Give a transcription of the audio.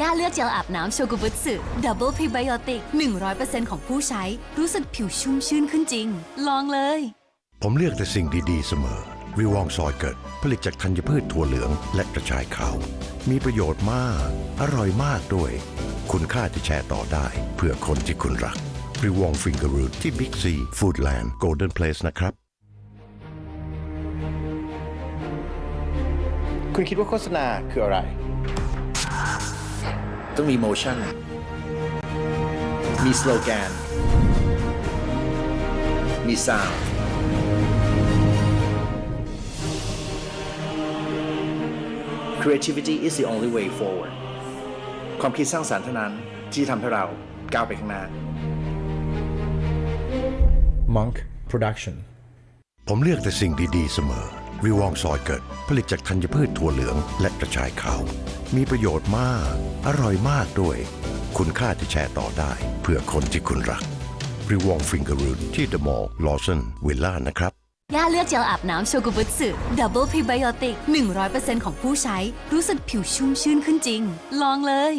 ย่าเลือกเจลอาบน้ำโชกุบุตสึดับเบิลพรีไบโอติก100%ของผู้ใช้รู้สึกผิวชุ่มชื่นขึ้นจริง ลองเลย ผมเลือกแต่สิ่งดีๆเสมอ วิวองซอยเกิด ผลิตจากธัญพืชถั่วเหลืองและกระชายขาว มีประโยชน์มาก อร่อยมากด้วย คุณค่าที่แชร์ต่อได้ เพื่อคนที่คุณรักวิวองฟิงเกอร์รูทที่บิ๊กซีฟู้ดแลนด์โกลเด้นเพลสนะครับ คุณคิดว่าโฆษณาคืออะไร ต้องมี motion มี slogan มี sound creativity is the only way forward ความคิดสร้างสรรค์เท่านั้นที่จะทำให้เราก้าวไปข้างหน้า Monk Production ผมเลือกแต่สิ่งดี ๆ เสมอ วิวองซอยเกิด ผลิตจากธัญพืชถั่วเหลืองและกระชายขาว มีประโยชน์มาก อร่อยมากด้วย คุณค่าที่แชร์ต่อได้ เพื่อคนที่คุณรักวิวองฟิงเกอร์รูทที่เดอะมอลล์ลอสันวิลล่านะครับ ย่าเลือกเจลอาบน้ำโชกุบุตสึดับเบิลพรีไบโอติก 100%ของผู้ใช้ รู้สึกผิวชุ่มชื่นขึ้นจริง ลองเลย